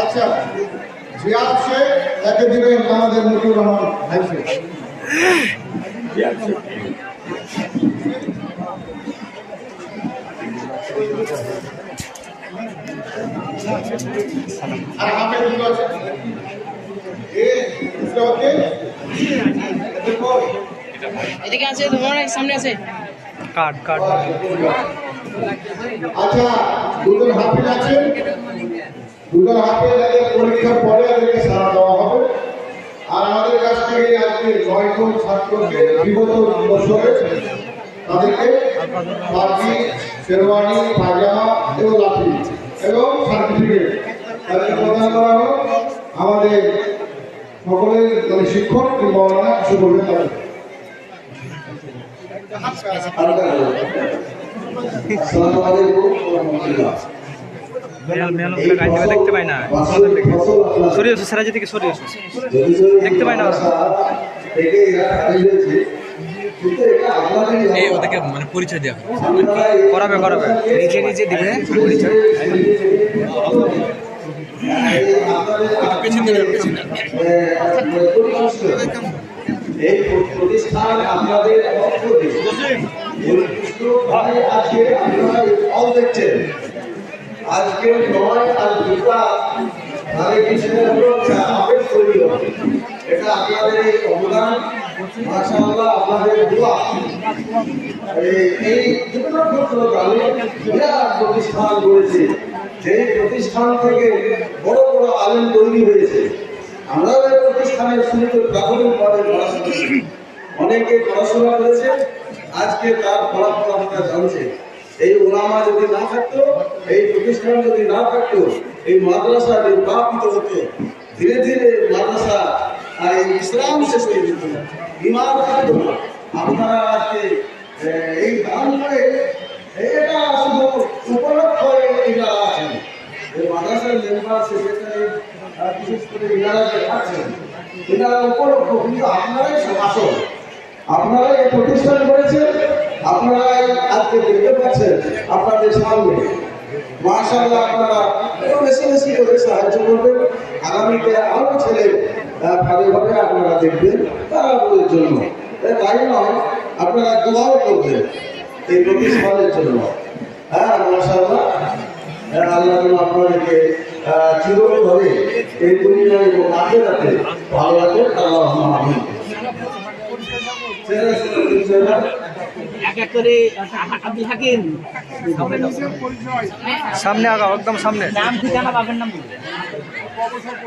আচ্ছা জিয়াদ শেখ তাকে দিবেন আমাদের রহমান আছে। এদিকে আছে, তোমার সামনে আছে। Card card. আচ্ছা দুজন হাফেজ আছে দুজন হাফেজ এদের পরীক্ষার পরে এদেরকে সারা দেওয়া হবে। আর আমাদের কাছ থেকে আজকে নয়জন ছাত্রকে বিগত বছরে তাদেরকে পাখি শেরওয়ানি, পায়জামা এবং লাঠি এবং সার্টিফিকেট তাদেরকে প্রদান করা হলো আমাদের সকলের মানে শিক্ষক কিংবা অন্যান্য কিছু বলবেন তাদের। দেখতে পাই না। সরিয়ে এসো সারাজি থেকে সরিয়ে এসো। দেখতে পাই না। এই ওদেরকে মানে পরিচয় দেওয়া করাবে করাবে। নিজে নিজে দিবে। পরিচয় দিকে। এই প্রতিষ্ঠান আপনাদের আজকে আপনারা দেখছেন। আজকে নয় আর দুটা। কৃষ্ণের উপর আবেগ তৈরি এটা আপনাদের এই অবদান। মাশাআল্লাহ, আপনাদের দোয়া। এই- প্রতিষ্ঠান করেছি। সেই প্রতিষ্ঠান থেকে বড় বড় আলেম তৈরি হয়েছে। আমরাও এই প্রতিষ্ঠানের শুরুতে প্রাথমিকভাবে পড়াশোনা অনেকে পড়াশোনা করেছে। আজকে তার ফলাফল আমরা জানছে। এই ওলামা যদি না থাকতো, এই প্রতিষ্ঠান যদি না থাকতো, এই মাদ্রাসা নির্বাপিত হতো, ধীরে ধীরে মাদ্রাসা এই ইসলাম শেষ হয়ে যেত ইমান থাকতো না। আপনারা আজকে এই দান করে, এটা শুধু উপলক্ষ এনারা আছেন। এই মাদ্রাসার মেম্বার সেক্রেটারি বিশেষ করে এনারা যে আছেন, এনারা উপলক্ষ, কিন্তু আপনারাই আসল। আপনারা এই প্রতিষ্ঠান করেছেন, আপনারা আজকে দেখতে পাচ্ছেন আপনাদের সামনে। মাশাআল্লাহ আপনারা বেশি বেশি করে সাহায্য করবেন। আগামীতে আরও ছেলে ভালোভাবে আপনারা দেখবেন তারা জন্য। তাই নয়, আপনারা দোয়াও করবেন এই প্রতিষ্ঠানের জন্য। হ্যাঁ মাশাআল্লাহ। আল্লাহ আপনাদেরকে চিরভাবে এই দুনিয়ায় এবং আখেরাতে ভালো রাখেন আল্লাহ আমিন। এক এক করে আব্দুল হাকিম। সামনে আগাও একদম সামনে। নাম ঠিকানা পাবেন নাম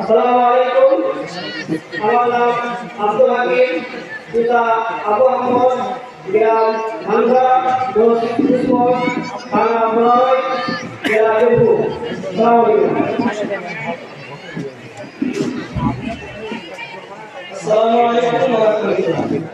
আসসালামু আলাইকুম আমার নাম আব্দুল হাকিম পিতা আবু আহমদ গ্রাম হামজা মসজিদ থানা মনোয় জেলা দেবপুর আসসালামু আলাইকুম ওয়া রাহমাতুল্লাহ।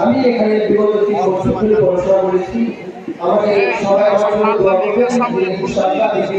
আমি এখানে বিগত তিন বছর ধরে পড়াশোনা করেছি আমাকে সবাই আমার জন্য দোয়া করবেন ইনশাআল্লাহ দেখি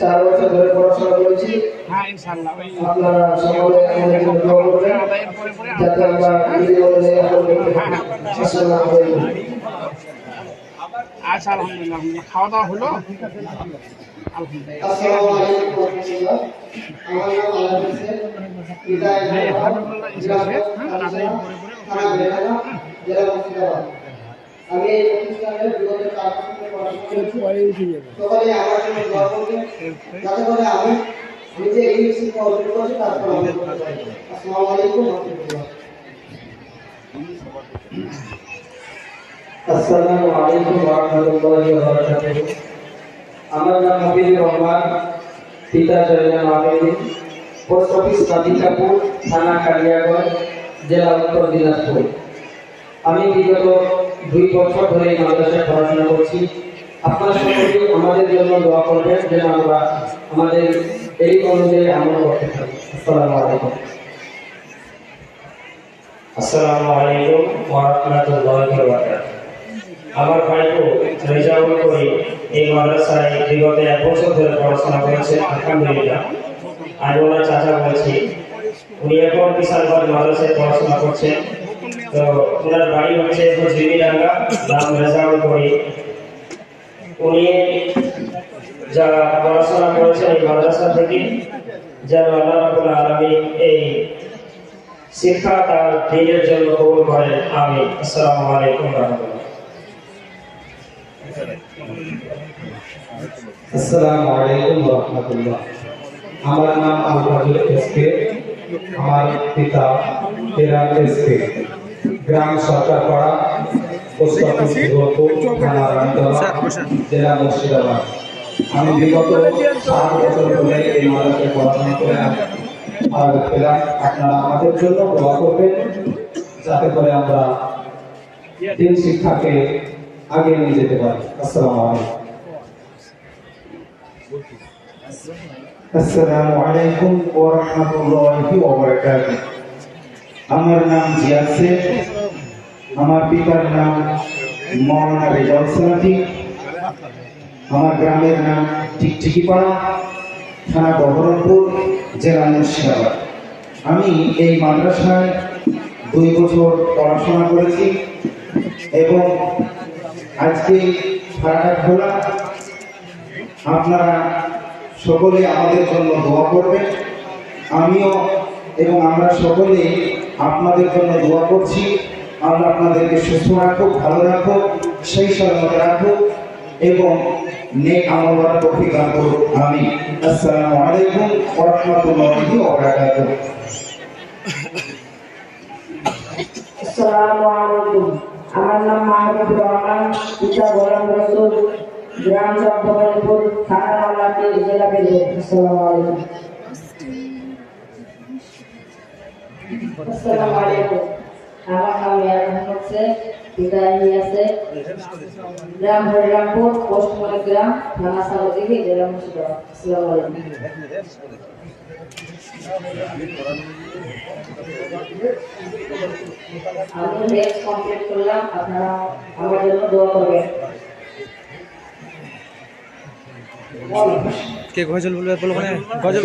চার বছর ধরে পড়াশোনা করেছি। আপনারা সকলে আমাদের দোয়া করবেন যাতে আমরা জীবনে লেখাপড়া করতে পারি আসসালামু আলাইকুম আচ্ছা আলহামদুলিল্লাহ খাওয়া দাওয়া হলো? আসসালামু আমি এই প্রতিষ্ঠানের বিগত চার বছর পড়াশোনা করেছি। সকলে আমার জন্য দোয়া যাতে করে আমি আমি যে এই শিক্ষা অর্জন করছি তারপর আমাদের আসসালামু আলাইকুম। আসসালামু আলাইকুম রাহমাতুল্লাহি ওয়া বারাকাতুহু আমার নাম মফিজুর রহমান পিতা জয়নাল আবেদিন পোস্ট অফিস কাদিকাপুর থানা কালিয়াগঞ্জ জেলা উত্তর দিনাজপুর। আমি বিগত দুই বছর ধরে এই মাদ্রাসায় পড়াশোনা করছি। আপনারা সকলেই আমাদের জন্য দোয়া করবেন যেন আমরা আমাদের এই অনুযায়ী আমল করতে পারি। আমার এক বছর ধরে পড়াশোনা করেছে পড়াশোনা করছেন। তো ওনার বাড়ি হচ্ছে জিমিডাঙ্গা নাম রেজাউল করি উনি যারা পড়াশোনা করেছেন এই মাদ্রাসা থেকে যেন আল্লাহ রাব্বুল আলামিন এই শিক্ষা তার দিনের জন্য কবুল করেন আমি আসসালামু আলাইকুম রহমতুল্লাহ আসসালামু আলাইকুম ওয়া রাহমাতুল্লাহ আমার নাম আলফাজুল এসকে আমার পিতা তেরাম এসকে গ্রাম সরকার পাড়া পোস্ট অফিস থানা জেলা মুর্শিদাবাদ। আমি বিগত সাত বছর ধরে এই মাদ্রাসায় পড়াশোনা করে আর পেলাম আপনারা আমাদের জন্য দোয়া করবেন যাতে করে আমরা দিন শিক্ষাকে আগে নিয়ে যেতে পারি। আসসালামু আলাইকুম। আসসালামু আলাইকুম ওয়া রাহমাতুল্লাহি ওয়া বারাকাতুহু। আমার নাম জিয়া শেখ। আমার পিতার নাম মৌলানা রেজাউল সালাফি আমার গ্রামের নাম টিকটিকিপাড়া থানা বহরমপুর, জেলা মুর্শিদাবাদ। আমি এই মাদ্রাসায় দুই বছর পড়াশোনা করেছি এবং আজকে ফারাটা খোলা আপনারা সকলে আমাদের জন্য দোয়া করবেন। আমিও এবং আমরা সকলে আপনাদের জন্য দোয়া করছি। আল্লাহ আপনাদেরকে সুস্থ রাখুক, ভালো রাখুক, সেই সলামত রাখুক এবং নেক আমল করার তৌফিক দান করুক। আমি আসসালামু আলাইকুম আসসালামু আলাইকুম। আমার নাম মাহমুদুর রহমান রসুল, গ্রাম থানা আসসালামু আলাইকুম। আসসালামু আলাইকুম আমার নাম ইয়ার মোহাম্মদ শেখ পিতা ইলিয়াস শেখ গ্রাম হরিরামপুর পোস্ট গ্রাম থানা সাগরদিঘি জেলা মুর্শিদাবাদ আসসালামু আলাইকুম আমি কমপ্লিট করলাম আপনারা আমার জন্য দোয়া করবেন কে গজল বলবে বলো মানে গজল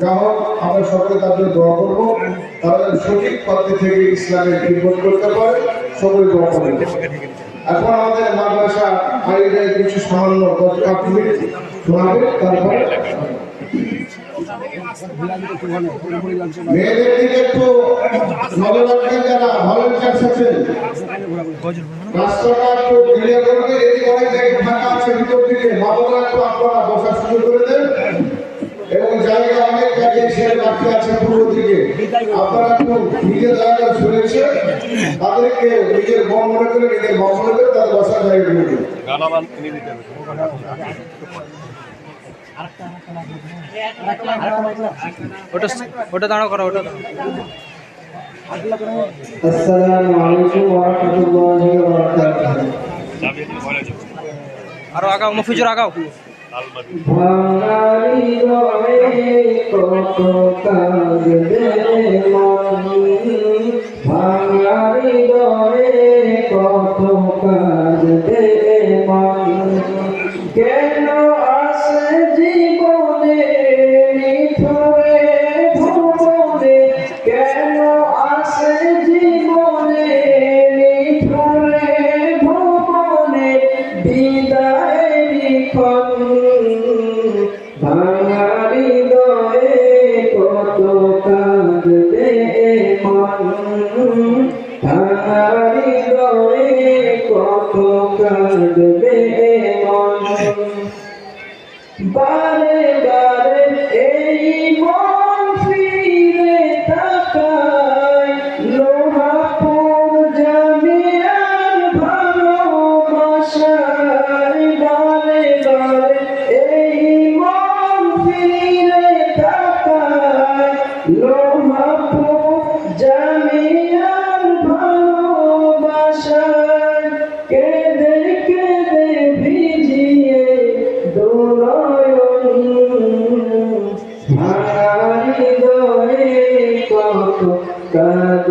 যা হোক আমরা সকলে তাদের দোয়া করব। তারা সঠিক পথে থেকে ইসলামের খিদমত করতে পারে, সকলে দোয়া করবে এখন আমাদের মাদ্রাসা বাইরে কিছু সামান্য শোনাবে, তারপরে মেয়েদের দিকে একটু নজর ভিতর দিকে বাবুরা একটু আপনারা বসার সুযোগ করে দেন। এবং জায়গা অনেক জায়গায় ছেড়ে বাকি আছে পূর্ব দিকে। আপনারা একটু নিজের জায়গায় শুনেছে তাদেরকে নিজের মন মনে করে নিজের মন মনে করে তাদের বসার জায়গা করে ওটা ওটা দাঁড়া করো ওটা দাঁড়াও। আসসালামু আলাইকুম ওয়া রাহমাতুল্লাহি ওয়া বারাকাতুহু আরও আগাও মফিজুর আগাও। ভাঙারি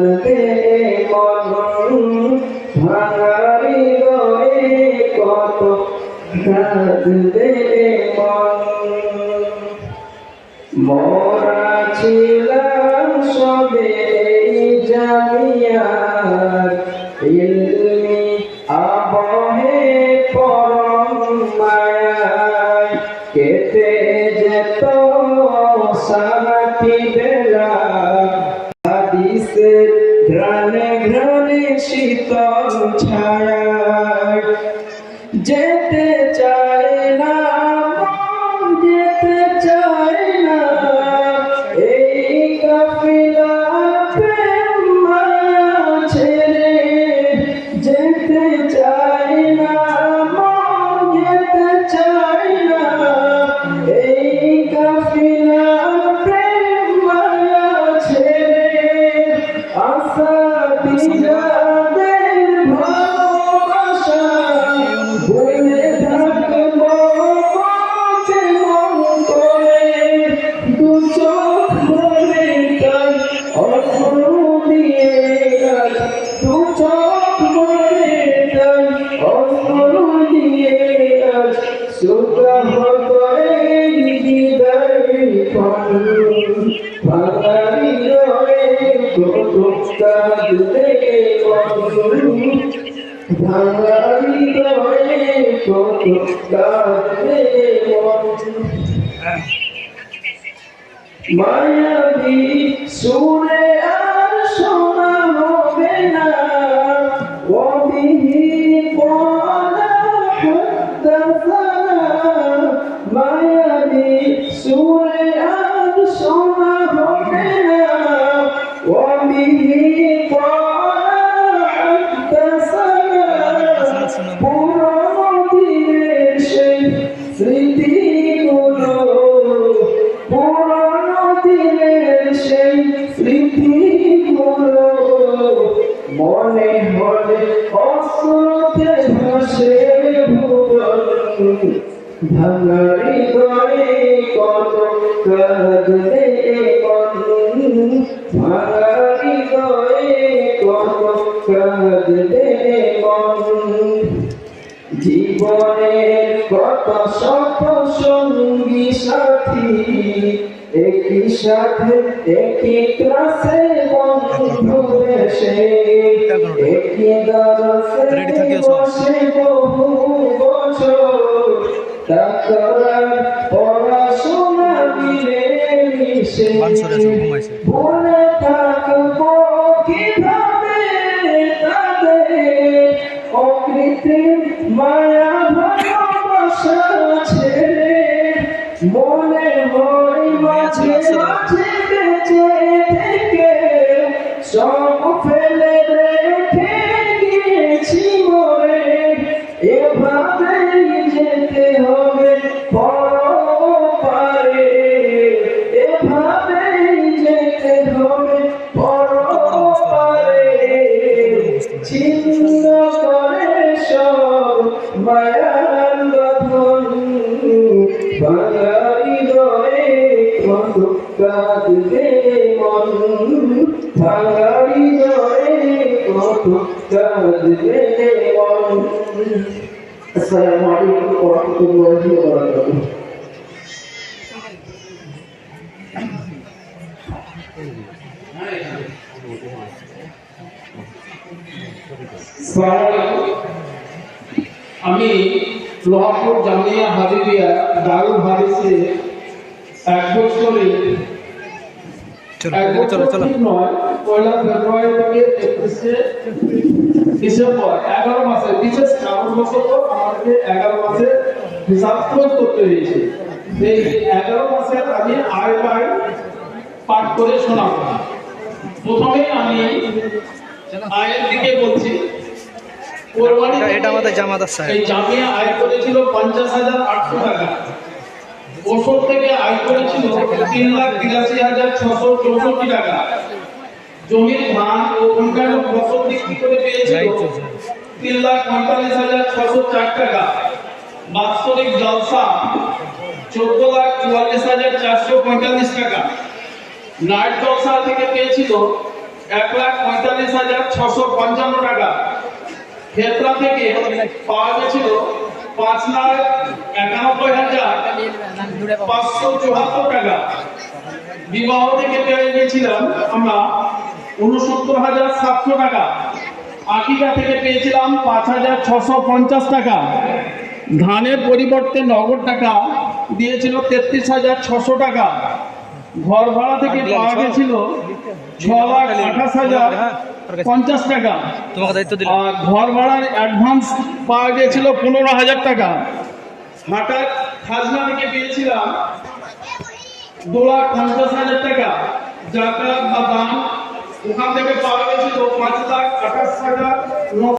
কাঁদবে মন ভাঙারি দয়ে কত মন মোরা ছিলাম সবে এই শীতল ছায় যেতে মায়াবী সুরে স্মৃতিগুলো সঙ্গী সাথী একই সাথে একই ক্লাসে বন্ধু এসে একই দরসে বসে বহু বছর। তাকরার পড়াশোনা মিলে মিশে ভুলে থাকব মনে মাঝে মাঝে বেঁচে কাঁদবে মন বাঙালি দয়ে কত কাঁদবে মন আমি লোহাপুর জামিয়া হাবিবিয়া দারুল হাদিসে এক বছরে এক বছর ঠিক পয়লা ফেব্রুয়ারি থেকে একত্রিশে ডিসেম্বর। এগারো মাসে বিশেষ কারণ বছর আমাকে এগারো মাসে হিসাব খোঁজ করতে হয়েছে। সেই এগারো মাসে আমি আয় পাঠ করে শোনাবো। প্রথমে আমি আয়ের দিকে বলছি। এটা- আমাদের। এই জামিয়া আয় করেছিল পঞ্চাশ হাজার আটশো টাকা। ওষুধ থেকে আয় করেছিল তিন লাখ তিরাশি হাজার ছশো চৌষট্টি টাকা। জমির ধান ও অন্যান্য ফসল বিক্রি করে পেয়েছিল তিন লাখ পঁয়তাল্লিশ হাজার ছশো চার টাকা। বাৎসরিক জলসা চোদ্দ লাখ চুয়াল্লিশ হাজার চারশো পঁয়তাল্লিশ টাকা। নাইট জলসা থেকে পেয়েছিল এক লাখ পঁয়তাল্লিশ হাজার ছশো পঞ্চান্ন টাকা। ক্ষেত্রা থেকে পাওয়া গেছিল পাঁচ লাখ একানব্বই হাজার পাঁচশো চুয়াত্তর টাকা। বিবাহ থেকে পেয়ে গেছিলাম আমরা উনসত্তর হাজার সাতশো টাকা। আকিকা থেকে পেয়েছিলাম পাঁচ হাজার ছশো পঞ্চাশ টাকা। ধানের পরিবর্তে নগদ টাকা দিয়েছিল তেত্রিশ হাজার ছশো টাকা। ঘর ভাড়া থেকে পাওয়া গেছিল ছ লাখ আঠাশ হাজার পঞ্চাশ টাকা। তোমাকে দায়িত্ব দিল আর ঘর ভাড়ার অ্যাডভান্স পাওয়া গিয়েছিল পনেরো হাজার টাকা। হাটার খাজনা থেকে পেয়েছিলাম দু লাখ পঞ্চাশ হাজার টাকা। যাতায়াত বা দাম ওখান থেকে পাওয়া গেছিল পাঁচ লাখ আঠাশ হাজার।